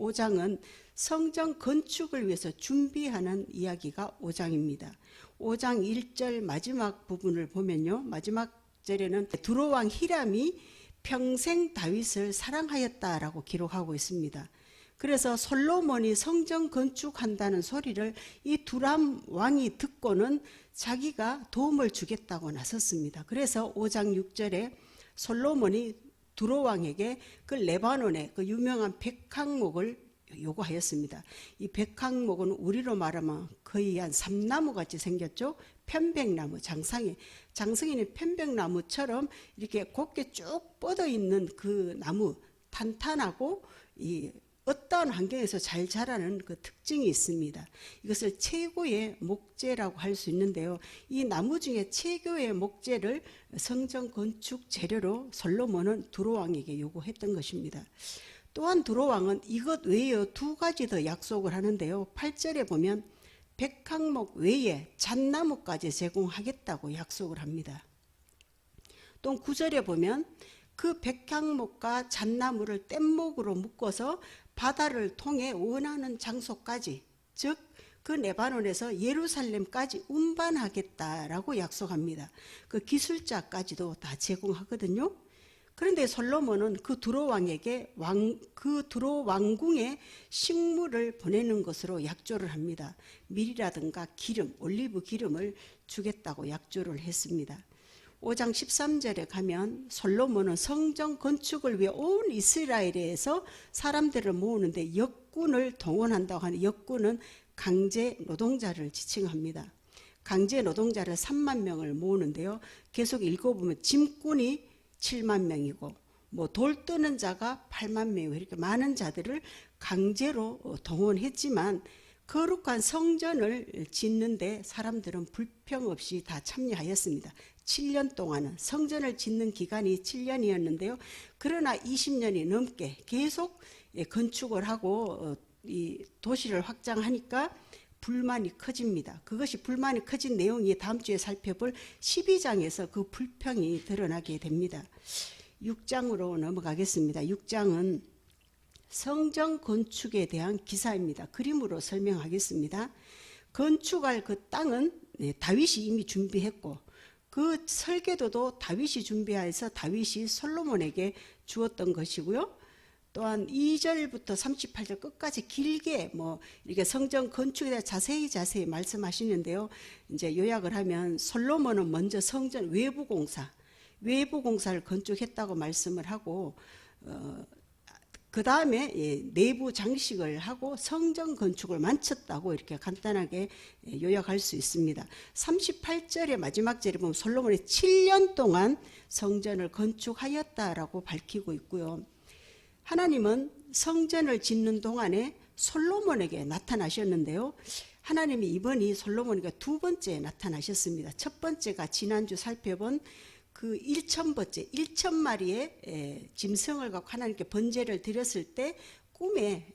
5장은 성전 건축을 위해서 준비하는 이야기가 5장입니다. 5장 1절 마지막 부분을 보면요. 마지막 절에는 두로왕 히람이 평생 다윗을 사랑하였다라고 기록하고 있습니다. 그래서 솔로몬이 성전 건축한다는 소리를 이 두람 왕이 듣고는 자기가 도움을 주겠다고 나섰습니다. 그래서 5장 6절에 솔로몬이 두로 왕에게 그 레바논의 그 유명한 백항목을 요구하였습니다. 이 백항목은 우리로 말하면 거의 한 삼나무 같이 생겼죠. 편백나무 장상에 장성이는 편백나무처럼 이렇게 곱게 쭉 뻗어 있는 그 나무 탄탄하고 이 어떠한 환경에서 잘 자라는 그 특징이 있습니다. 이것을 최고의 목재라고 할 수 있는데요. 이 나무 중에 최고의 목재를 성전 건축 재료로 솔로몬은 두로왕에게 요구했던 것입니다. 또한 두로왕은 이것 외에 두 가지 더 약속을 하는데요. 8절에 보면 백항목 외에 잣나무까지 제공하겠다고 약속을 합니다. 또 9절에 보면 그 백향목과 잣나무를 뗏목으로 묶어서 바다를 통해 원하는 장소까지 즉 그 네바논에서 예루살렘까지 운반하겠다라고 약속합니다. 그 기술자까지도 다 제공하거든요. 그런데 솔로몬은 그 두로 왕에게 왕, 그 두로 왕궁에 식물을 보내는 것으로 약조를 합니다. 밀이라든가 기름, 올리브 기름을 주겠다고 약조를 했습니다. 5장 13절에 가면 솔로몬은 성전 건축을 위해 온 이스라엘에서 사람들을 모으는데 역군을 동원한다고 하는 역군은 강제 노동자를 지칭합니다. 강제 노동자를 3만 명을 모으는데요. 계속 읽어보면 짐꾼이 7만 명이고 뭐돌 뜨는 자가 8만 명이고 이렇게 많은 자들을 강제로 동원했지만 거룩한 성전을 짓는데 사람들은 불평 없이 다 참여하였습니다. 7년 동안은 성전을 짓는 기간이 7년이었는데요. 그러나 20년이 넘게 계속 예, 건축을 하고 어, 이 도시를 확장하니까 불만이 커집니다. 그것이 불만이 커진 내용이 다음 주에 살펴볼 12장에서 그 불평이 드러나게 됩니다. 6장으로 넘어가겠습니다. 6장은 성전 건축에 대한 기사입니다. 그림으로 설명하겠습니다. 건축할 그 땅은 네, 다윗이 이미 준비했고 그 설계도도 다윗이 준비해서 다윗이 솔로몬에게 주었던 것이고요. 또한 2절부터 38절 끝까지 길게 뭐 이렇게 성전 건축에 대해 자세히 자세히 말씀하시는데요. 이제 요약을 하면 솔로몬은 먼저 성전 외부 공사, 외부 공사를 건축했다고 말씀을 하고 어, 그 다음에 예, 내부 장식을 하고 성전 건축을 마쳤다고 이렇게 간단하게 예, 요약할 수 있습니다. 38절의 마지막 절에 보면 솔로몬이 7년 동안 성전을 건축하였다라고 밝히고 있고요. 하나님은 성전을 짓는 동안에 솔로몬에게 나타나셨는데요. 하나님이 이번이 솔로몬에게 두 번째 나타나셨습니다. 첫 번째가 지난주 살펴본 그 1천번째 1천 마리의 짐승을 갖고 하나님께 번제를 드렸을 때 꿈에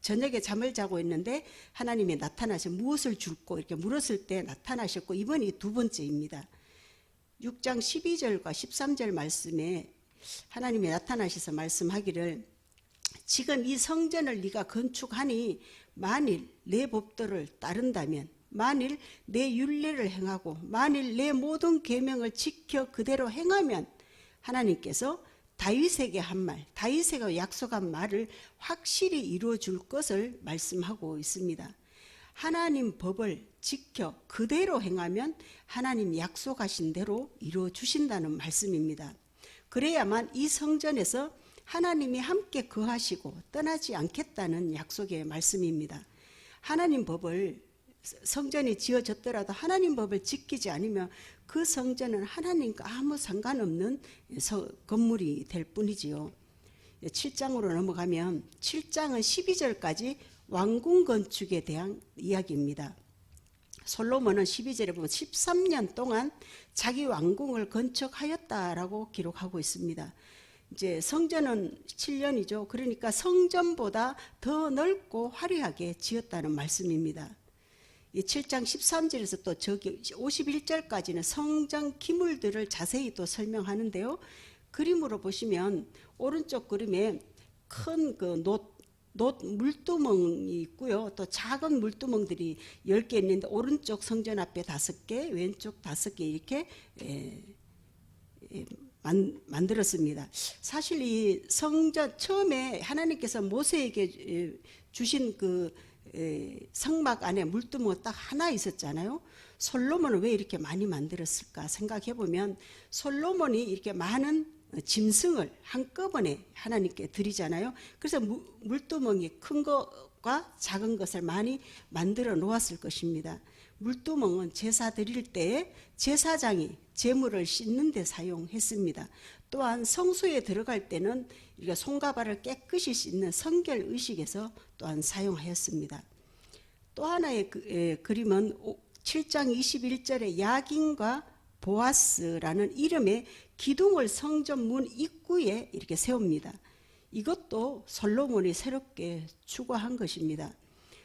저녁에 잠을 자고 있는데 하나님이 나타나셔 무엇을 줄고 이렇게 물었을 때 나타나셨고 이번이 두 번째입니다. 6장 12절과 13절 말씀에 하나님이 나타나셔서 말씀하기를 지금 이 성전을 네가 건축하니 만일 내 법도를 따른다면 만일 내 윤례를 행하고 만일 내 모든 계명을 지켜 그대로 행하면 하나님께서 다윗에게 한 말, 다윗에게 약속한 말을 확실히 이루어 줄 것을 말씀하고 있습니다. 하나님 법을 지켜 그대로 행하면 하나님 약속하신 대로 이루어 주신다는 말씀입니다. 그래야만 이 성전에서 하나님이 함께 거하시고 떠나지 않겠다는 약속의 말씀입니다. 하나님 법을 성전이 지어졌더라도 하나님 법을 지키지 않으면 그 성전은 하나님과 아무 상관없는 건물이 될 뿐이지요. 7장으로 넘어가면 7장은 12절까지 왕궁 건축에 대한 이야기입니다. 솔로몬은 12절에 보면 13년 동안 자기 왕궁을 건축하였다라고 기록하고 있습니다. 이제 성전은 7년이죠. 그러니까 성전보다 더 넓고 화려하게 지었다는 말씀입니다. 이 7장 13절에서 또 저기 51절까지는 성전 기물들을 자세히 또 설명하는데요. 그림으로 보시면 오른쪽 그림에 큰그놋 물두멍이 있고요. 또 작은 물두멍들이 10개 있는데 오른쪽 성전 앞에 5개, 왼쪽 5개 이렇게 에, 에, 만, 만들었습니다. 사실 이 성전 처음에 하나님께서 모세에게 에, 주신 그 에, 성막 안에 물두멍 딱 하나 있었잖아요. 솔로몬은 왜 이렇게 많이 만들었을까 생각해 보면 솔로몬이 이렇게 많은 짐승을 한꺼번에 하나님께 드리잖아요. 그래서 무- 물두멍이 큰 것과 작은 것을 많이 만들어 놓았을 것입니다. 물두멍은 제사 드릴 때 제사장이 제물을 씻는 데 사용했습니다. 또한 성소에 들어갈 때는 이렇게 손과 발을 깨끗이 씻는 성결 의식에서 또한 사용하였습니다. 또 하나의 그, 에, 그림은 7장 21절에 야긴과 보아스라는 이름의 기둥을 성전 문 입구에 이렇게 세웁니다. 이것도 솔로몬이 새롭게 추구한 것입니다.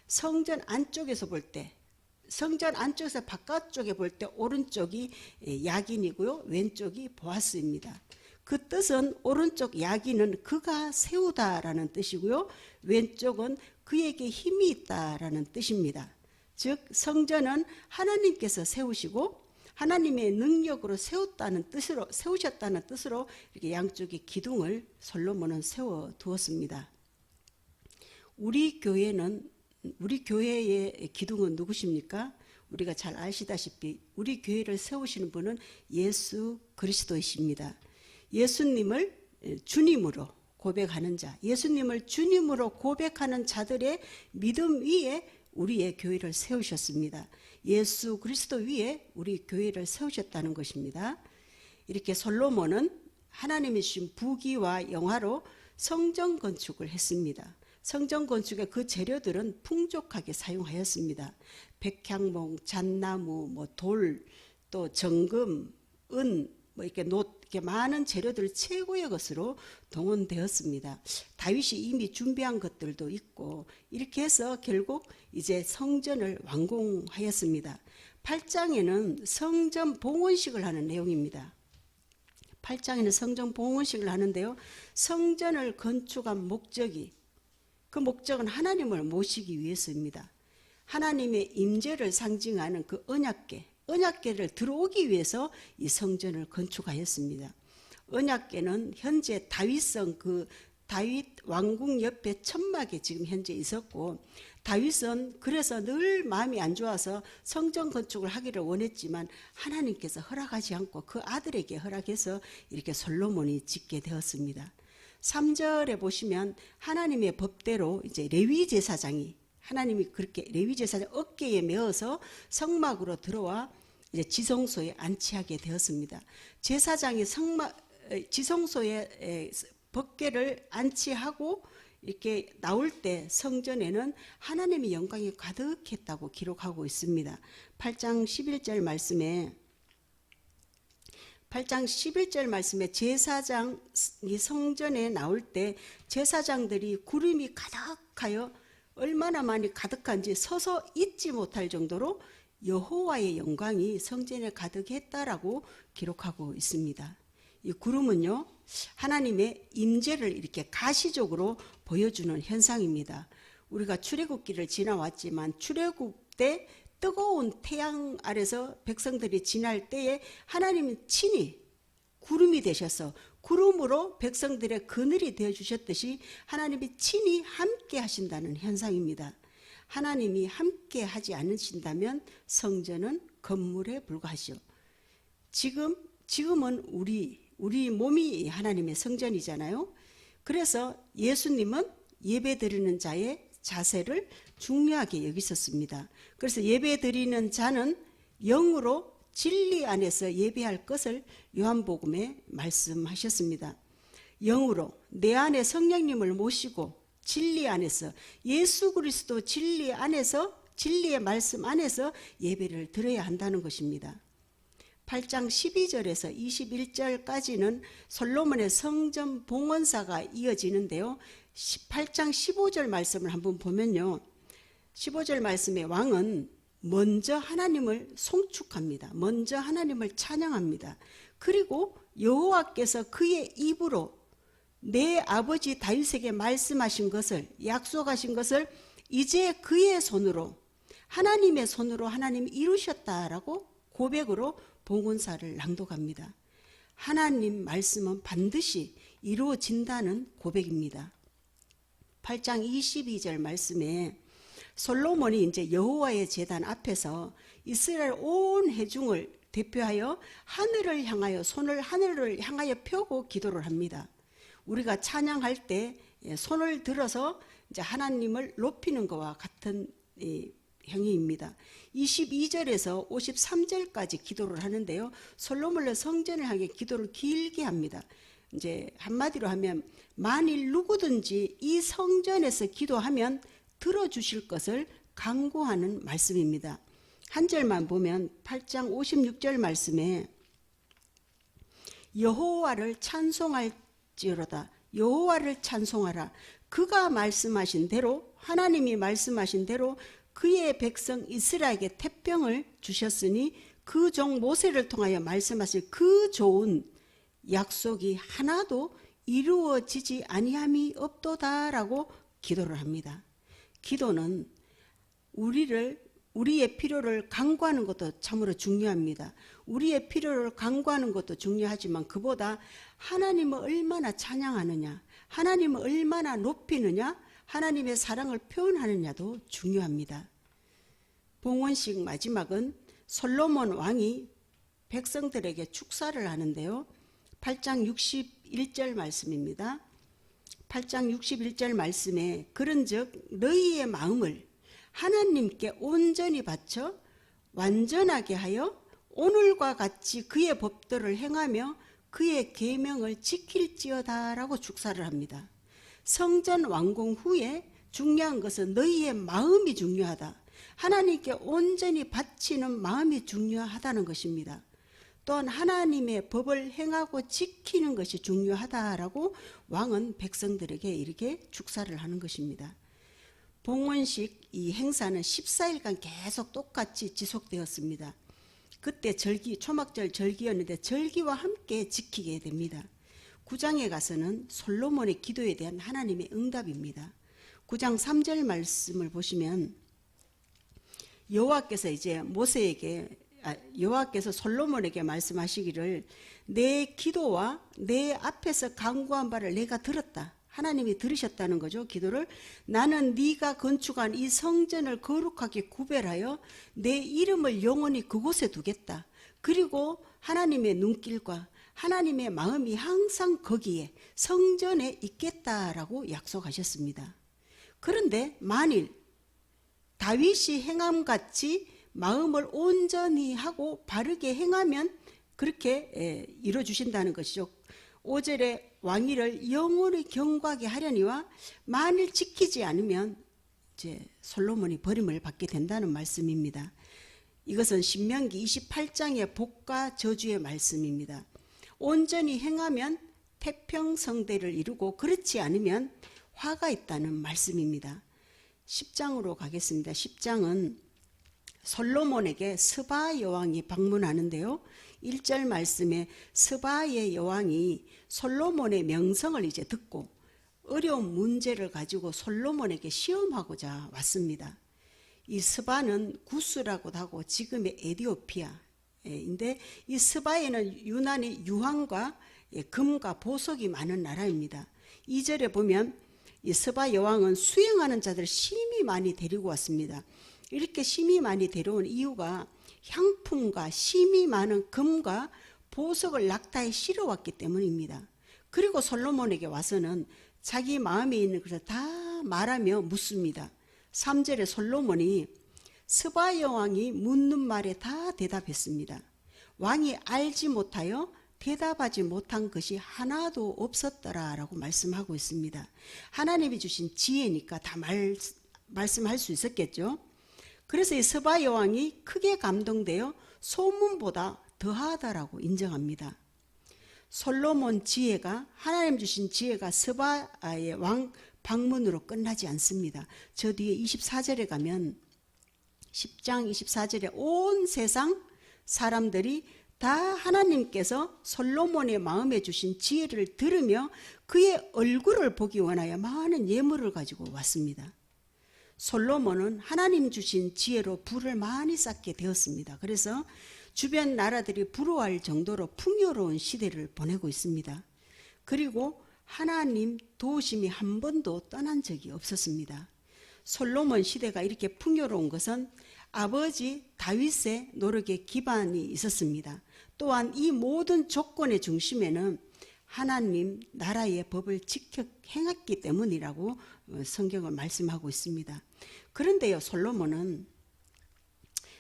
성전 안쪽에서 볼 때, 성전 안쪽에서 바깥쪽에 볼 때 오른쪽이 에, 야긴이고요, 왼쪽이 보아스입니다. 그 뜻은 오른쪽 야긴은 그가 세우다라는 뜻이고요, 왼쪽은 그에게 힘이 있다라는 뜻입니다. 즉 성전은 하나님께서 세우시고 하나님의 능력으로 세웠다는 뜻으로 세우셨다는 뜻으로 이렇게 양쪽에 기둥을 솔로몬은 세워 두었습니다. 우리 교회는 우리 교회의 기둥은 누구십니까? 우리가 잘 아시다시피 우리 교회를 세우시는 분은 예수 그리스도이십니다. 예수님을 주님으로 고백하는 자, 예수님을 주님으로 고백하는 자들의 믿음 위에 우리의 교회를 세우셨습니다. 예수 그리스도 위에 우리 교회를 세우셨다는 것입니다. 이렇게 솔로몬은 하나님이 주신 부귀와 영화로 성전 건축을 했습니다. 성전 건축의 그 재료들은 풍족하게 사용하였습니다. 백향목, 잣나무, 뭐 돌, 또 정금, 은, 뭐 이렇게 노 이렇게 많은 재료들 최고의 것으로 동원되었습니다. 다윗이 이미 준비한 것들도 있고 이렇게 해서 결국 이제 성전을 완공하였습니다. 8장에는 성전 봉헌식을 하는 내용입니다. 8장에는 성전 봉헌식을 하는데요. 성전을 건축한 목적이 그 목적은 하나님을 모시기 위해서입니다. 하나님의 임재를 상징하는 그 언약궤, 언약궤를 들어오기 위해서 이 성전을 건축하였습니다. 언약궤는 현재 다윗성 그 다윗 왕궁 옆에 천막에 지금 현재 있었고 다윗은 그래서 늘 마음이 안 좋아서 성전 건축을 하기를 원했지만 하나님께서 허락하지 않고 그 아들에게 허락해서 이렇게 솔로몬이 짓게 되었습니다. 3절에 보시면 하나님의 법대로 이제 레위 제사장이 하나님이 그렇게 레위 제사장 어깨에 메어서 성막으로 들어와 이제 지성소에 안치하게 되었습니다. 제사장이 성막 에, 지성소에 에, 법궤를 안치하고 이렇게 나올 때 성전에는 하나님의 영광이 가득했다고 기록하고 있습니다. 8장 11절 말씀에 8장 11절 말씀에 제사장이 성전에 나올 때 제사장들이 구름이 가득하여 얼마나 많이 가득한지 서서 잊지 못할 정도로 여호와의 영광이 성전에 가득했다라고 기록하고 있습니다. 이 구름은요 하나님의 임재를 이렇게 가시적으로 보여주는 현상입니다. 우리가 출애굽기를 지나왔지만 출애굽 때 뜨거운 태양 아래서 백성들이 지날 때에 하나님은 친히 구름이 되셔서 구름으로 백성들의 그늘이 되어 주셨듯이 하나님이 친히 함께 하신다는 현상입니다. 하나님이 함께 하지 않으신다면 성전은 건물에 불과하시오. 지금 지금은 우리 우리 몸이 하나님의 성전이잖아요. 그래서 예수님은 예배 드리는 자의 자세를 중요하게 여기셨습니다. 그래서 예배 드리는 자는 영으로 진리 안에서 예배할 것을 요한복음에 말씀하셨습니다. 영으로 내 안에 성령님을 모시고 진리 안에서 예수 그리스도 진리 안에서 진리의 말씀 안에서 예배를 드려야 한다는 것입니다. 8장 12절에서 21절까지는 솔로몬의 성전 봉헌사가 이어지는데요. 8장 15절 말씀을 한번 보면요. 15절 말씀에 왕은 먼저 하나님을 송축합니다. 먼저 하나님을 찬양합니다. 그리고 여호와께서 그의 입으로 내 아버지 다윗에게 말씀하신 것을 약속하신 것을 이제 그의 손으로 하나님의 손으로 하나님이 이루셨다라고 고백으로 봉헌사를 낭독합니다. 하나님 말씀은 반드시 이루어진다는 고백입니다. 8장 22절 말씀에 솔로몬이 이제 여호와의 제단 앞에서 이스라엘 온 회중을 대표하여 하늘을 향하여 손을 하늘을 향하여 펴고 기도를 합니다. 우리가 찬양할 때 예, 손을 들어서 이제 하나님을 높이는 것과 같은 이 행위입니다. 22절에서 53절까지 기도를 하는데요. 솔로몬은 성전을 향해 기도를 길게 합니다. 이제 한마디로 하면 만일 누구든지 이 성전에서 기도하면 들어주실 것을 강구하는 말씀입니다. 한 절만 보면 8장 56절 말씀에 여호와를 찬송할지어로다 여호와를 찬송하라 그가 말씀하신 대로 하나님이 말씀하신 대로 그의 백성 이스라엘에게 태평을 주셨으니 그 종 모세를 통하여 말씀하실 그 좋은 약속이 하나도 이루어지지 아니함이 없도다라고 기도를 합니다. 기도는 우리를 우리의 필요를 강구하는 것도 참으로 중요합니다. 우리의 필요를 강구하는 것도 중요하지만 그보다 하나님을 얼마나 찬양하느냐, 하나님을 얼마나 높이느냐, 하나님의 사랑을 표현하느냐도 중요합니다. 봉헌식 마지막은 솔로몬 왕이 백성들에게 축사를 하는데요. 8장 61절 말씀입니다. 8장 61절 말씀에 그런즉 너희의 마음을 하나님께 온전히 바쳐 완전하게 하여 오늘과 같이 그의 법도를 행하며 그의 계명을 지킬지어다라고 축사를 합니다. 성전 완공 후에 중요한 것은 너희의 마음이 중요하다. 하나님께 온전히 바치는 마음이 중요하다는 것입니다. 또한 하나님의 법을 행하고 지키는 것이 중요하다라고 왕은 백성들에게 이렇게 축사를 하는 것입니다. 봉헌식 이 행사는 14일간 계속 똑같이 지속되었습니다. 그때 절기 초막절 절기였는데 절기와 함께 지키게 됩니다. 9장에 가서는 솔로몬의 기도에 대한 하나님의 응답입니다. 9장 3절 말씀을 보시면 여호와께서 이제 모세에게 아, 여호와께서 솔로몬에게 말씀하시기를 내 기도와 내 앞에서 강구한 바를 내가 들었다. 하나님이 들으셨다는 거죠. 기도를 나는 네가 건축한 이 성전을 거룩하게 구별하여 내 이름을 영원히 그곳에 두겠다. 그리고 하나님의 눈길과 하나님의 마음이 항상 거기에 성전에 있겠다라고 약속하셨습니다. 그런데 만일 다윗이 행함같이 마음을 온전히 하고 바르게 행하면 그렇게 예, 이루어 주신다는 것이죠. 5절에 왕위를 영원히 경과하게 하려니와 만일 지키지 않으면 이제 솔로몬이 버림을 받게 된다는 말씀입니다. 이것은 신명기 28장의 복과 저주의 말씀입니다. 온전히 행하면 태평성대를 이루고 그렇지 않으면 화가 있다는 말씀입니다. 10장으로 가겠습니다. 10장은 솔로몬에게 스바 여왕이 방문하는데요. 1절 말씀에 스바의 여왕이 솔로몬의 명성을 이제 듣고 어려운 문제를 가지고 솔로몬에게 시험하고자 왔습니다. 이 스바는 구스라고도 하고 지금의 에디오피아인데 이 스바에는 유난히 유황과 예, 금과 보석이 많은 나라입니다. 2절에 보면 이 스바 여왕은 수행하는 자들 심히 많이 데리고 왔습니다. 이렇게 심히 많이 데려온 이유가 향품과 심이 많은 금과 보석을 낙타에 실어왔기 때문입니다. 그리고 솔로몬에게 와서는 자기 마음에 있는 것을 다 말하며 묻습니다. 3절에 솔로몬이 스바 여왕이 묻는 말에 다 대답했습니다. 왕이 알지 못하여 대답하지 못한 것이 하나도 없었더라라고 말씀하고 있습니다. 하나님이 주신 지혜니까 다 말, 말씀할 수 있었겠죠. 그래서 이 서바 여왕이 크게 감동되어 소문보다 더하다라고 인정합니다. 솔로몬 지혜가 하나님 주신 지혜가 서바의 왕 방문으로 끝나지 않습니다. 저 뒤에 24절에 가면 10장 24절에 온 세상 사람들이 다 하나님께서 솔로몬의 마음에 주신 지혜를 들으며 그의 얼굴을 보기 원하여 많은 예물을 가지고 왔습니다. 솔로몬은 하나님 주신 지혜로 부를 많이 쌓게 되었습니다. 그래서 주변 나라들이 부러워할 정도로 풍요로운 시대를 보내고 있습니다. 그리고 하나님 도우심이 한 번도 떠난 적이 없었습니다. 솔로몬 시대가 이렇게 풍요로운 것은 아버지 다윗의 노력에 기반이 있었습니다. 또한 이 모든 조건의 중심에는 하나님 나라의 법을 지켜 행했기 때문이라고 어, 성경을 말씀하고 있습니다. 그런데요, 솔로몬은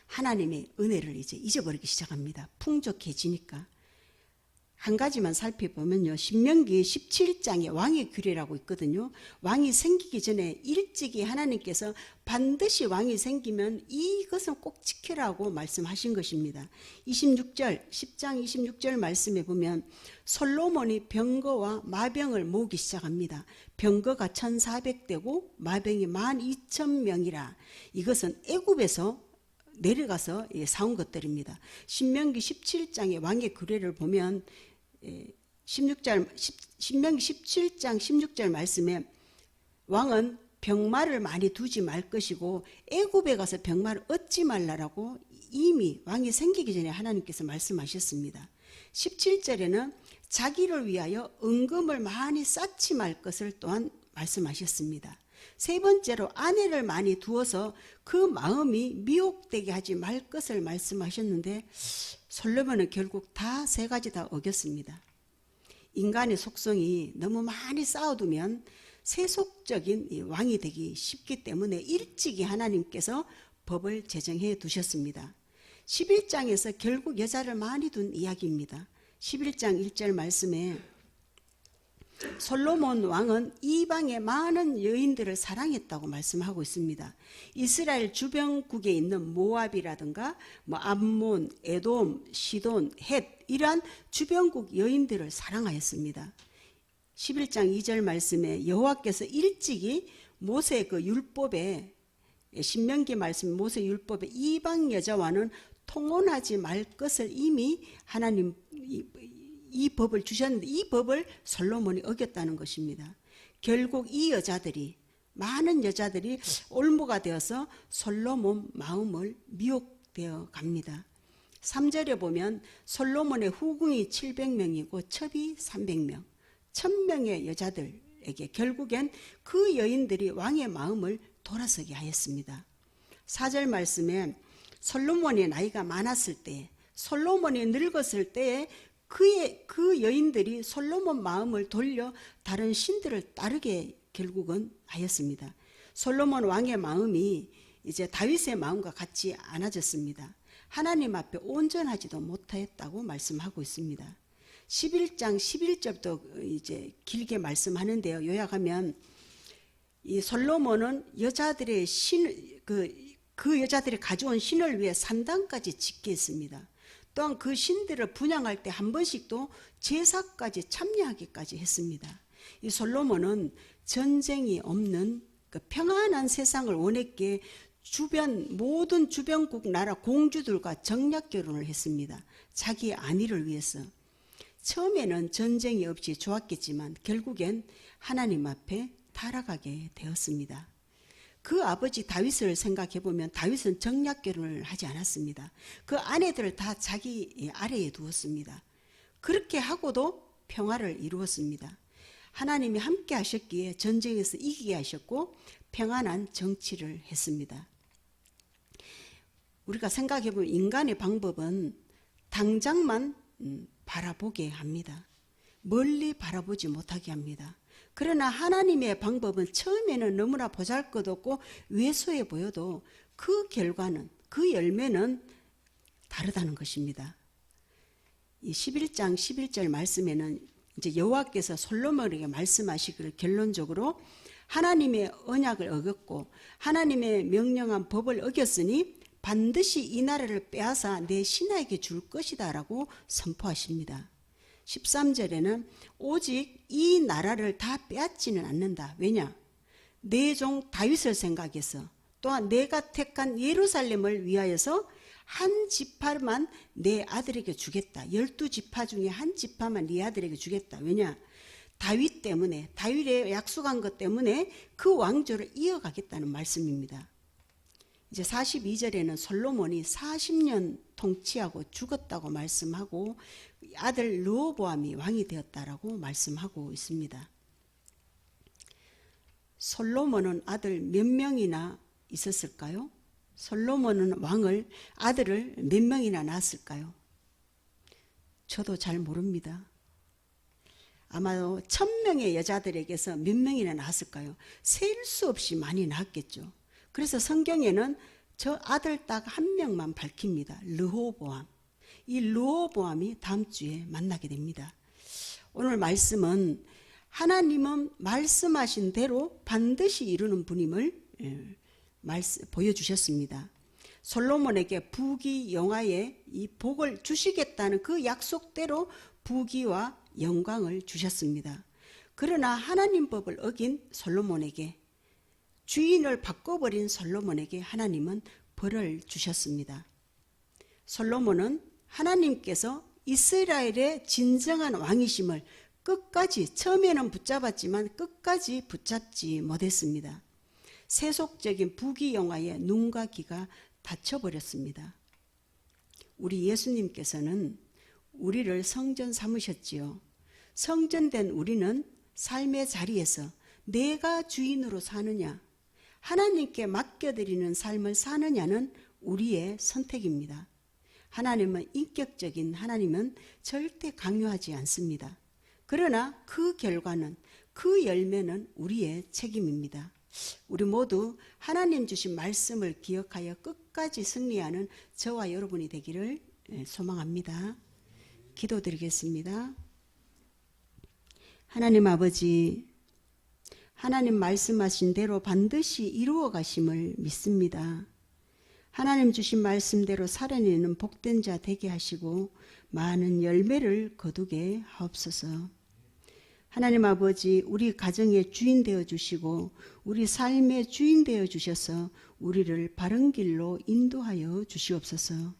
하나님의 은혜를 이제 잊어버리기 시작합니다. 풍족해지니까. 한 가지만 살펴보면요. 신명기 17장에 왕의 규례라고 있거든요. 왕이 생기기 전에 일찍이 하나님께서 반드시 왕이 생기면 이것은 꼭 지켜라고 말씀하신 것입니다. 26절, 10장 26절 말씀에 보면 솔로몬이 병거와 마병을 모으기 시작합니다. 병거가 1400대고 마병이 12,000명이라 이것은 애굽에서 내려가서 예, 사온 것들입니다. 신명기 17장의 왕의 규례를 보면 16절 신명기 17장 16절 말씀에 왕은 병마를 많이 두지 말 것이고 애굽에 가서 병마를 얻지 말라라고 이미 왕이 생기기 전에 하나님께서 말씀하셨습니다. 17절에는 자기를 위하여 은금을 많이 쌓지 말 것을 또한 말씀하셨습니다. 세 번째로 아내를 많이 두어서 그 마음이 미혹되게 하지 말 것을 말씀하셨는데 솔로몬은 결국 다 세 가지 다 어겼습니다. 인간의 속성이 너무 많이 쌓아두면 세속적인 이 왕이 되기 쉽기 때문에 일찍이 하나님께서 법을 제정해 두셨습니다. 11장에서 결국 여자를 많이 둔 이야기입니다. 11장 1절 말씀에 솔로몬 왕은 이방의 많은 여인들을 사랑했다고 말씀하고 있습니다. 이스라엘 주변국에 있는 모압이라든가 뭐 암몬, 에돔, 시돈, 헷 이러한 주변국 여인들을 사랑하였습니다. 11장 2절 말씀에 여호와께서 일찍이 모세 그 율법에 신명기 말씀 모세 율법에 이방 여자와는 통혼하지 말 것을 이미 하나님 이, 이 법을 주셨는데 이 법을 솔로몬이 어겼다는 것입니다. 결국 이 여자들이 많은 여자들이 올무가 되어서 솔로몬 마음을 미혹되어 갑니다. 3절에 보면 솔로몬의 후궁이 700명이고 첩이 300명, 1000명의 여자들에게 결국엔 그 여인들이 왕의 마음을 돌아서게 하였습니다. 4절 말씀에 솔로몬의 나이가 많았을 때, 솔로몬이 늙었을 때에 그의 그 여인들이 솔로몬 마음을 돌려 다른 신들을 따르게 결국은 하였습니다. 솔로몬 왕의 마음이 이제 다윗의 마음과 같이 않아졌습니다. 하나님 앞에 온전하지도 못하였다고 말씀하고 있습니다. 11장 11절도 이제 길게 말씀하는데요. 요약하면 이 솔로몬은 여자들의 신, 그, 그 여자들이 가져온 신을 위해 산당까지 짓게 했습니다. 또한 그 신들을 분양할 때 한 번씩도 제사까지 참여하기까지 했습니다. 이 솔로몬은 전쟁이 없는 그 평안한 세상을 원했기에 주변 모든 주변국 나라 공주들과 정략 결혼을 했습니다. 자기 아내를 위해서. 처음에는 전쟁이 없이 좋았겠지만 결국엔 하나님 앞에 타락하게 되었습니다. 그 아버지 다윗을 생각해 보면 다윗은 정략 결혼을 하지 않았습니다. 그 아내들을 다 자기 아래에 두었습니다. 그렇게 하고도 평화를 이루었습니다. 하나님이 함께 하셨기에 전쟁에서 이기게 하셨고 평안한 정치를 했습니다. 우리가 생각해 보면 인간의 방법은 당장만 음, 바라보게 합니다. 멀리 바라보지 못하게 합니다. 그러나 하나님의 방법은 처음에는 너무나 보잘 것 없고 왜소해 보여도 그 결과는, 그 열매는 다르다는 것입니다. 이 11장 11절 말씀에는 이제 여호와께서 솔로몬에게 말씀하시기를 결론적으로 하나님의 언약을 어겼고 하나님의 명령한 법을 어겼으니 반드시 이 나라를 빼앗아 내 신하에게 줄 것이다 라고 선포하십니다. 13절에는 오직 이 나라를 다 빼앗지는 않는다. 왜냐? 내 종 다윗을 생각해서 또한 내가 택한 예루살렘을 위하여서 한 지파만 내 아들에게 주겠다. 열두 지파 중에 한 지파만 네 아들에게 주겠다. 왜냐? 다윗 때문에 다윗의 약속한 것 때문에 그 왕조를 이어가겠다는 말씀입니다. 이제 42절에는 솔로몬이 40년 통치하고 죽었다고 말씀하고 아들 르호보암이 왕이 되었다라고 말씀하고 있습니다. 솔로몬은 아들 몇 명이나 있었을까요? 솔로몬은 왕을 아들을 몇 명이나 낳았을까요? 저도 잘 모릅니다. 아마도 천 명의 여자들에게서 몇 명이나 낳았을까요? 셀수 없이 많이 낳았겠죠. 그래서 성경에는 저 아들 딱 한 명만 밝힙니다. 르호보암. 이 르호보암이 다음 주에 만나게 됩니다. 오늘 말씀은 하나님은 말씀하신 대로 반드시 이루는 분임을 예, 보여주셨습니다. 솔로몬에게 부귀 영화에 이 복을 주시겠다는 그 약속대로 부귀와 영광을 주셨습니다. 그러나 하나님 법을 어긴 솔로몬에게 주인을 바꿔버린 솔로몬에게 하나님은 벌을 주셨습니다. 솔로몬은 하나님께서 이스라엘의 진정한 왕이심을 끝까지 처음에는 붙잡았지만 끝까지 붙잡지 못했습니다. 세속적인 부귀영화에 눈과 귀가 닫혀버렸습니다. 우리 예수님께서는 우리를 성전 삼으셨지요. 성전된 우리는 삶의 자리에서 내가 주인으로 사느냐, 하나님께 맡겨드리는 삶을 사느냐는 우리의 선택입니다. 하나님은 인격적인 하나님은 절대 강요하지 않습니다. 그러나 그 결과는 그 열매는 우리의 책임입니다. 우리 모두 하나님 주신 말씀을 기억하여 끝까지 승리하는 저와 여러분이 되기를 예, 소망합니다. 기도드리겠습니다. 하나님 아버지, 하나님 말씀하신 대로 반드시 이루어 가심을 믿습니다. 하나님 주신 말씀대로 살아내는 복된 자 되게 하시고 많은 열매를 거두게 하옵소서. 하나님 아버지, 우리 가정의 주인 되어 주시고 우리 삶의 주인 되어 주셔서 우리를 바른 길로 인도하여 주시옵소서.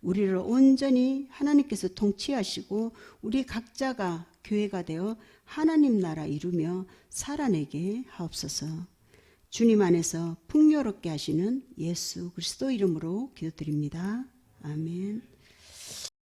우리를 온전히 하나님께서 통치하시고 우리 각자가 교회가 되어 하나님 나라 이루며 살아내게 하옵소서. 주님 안에서 풍요롭게 하시는 예수 그리스도 이름으로 기도드립니다. 아멘.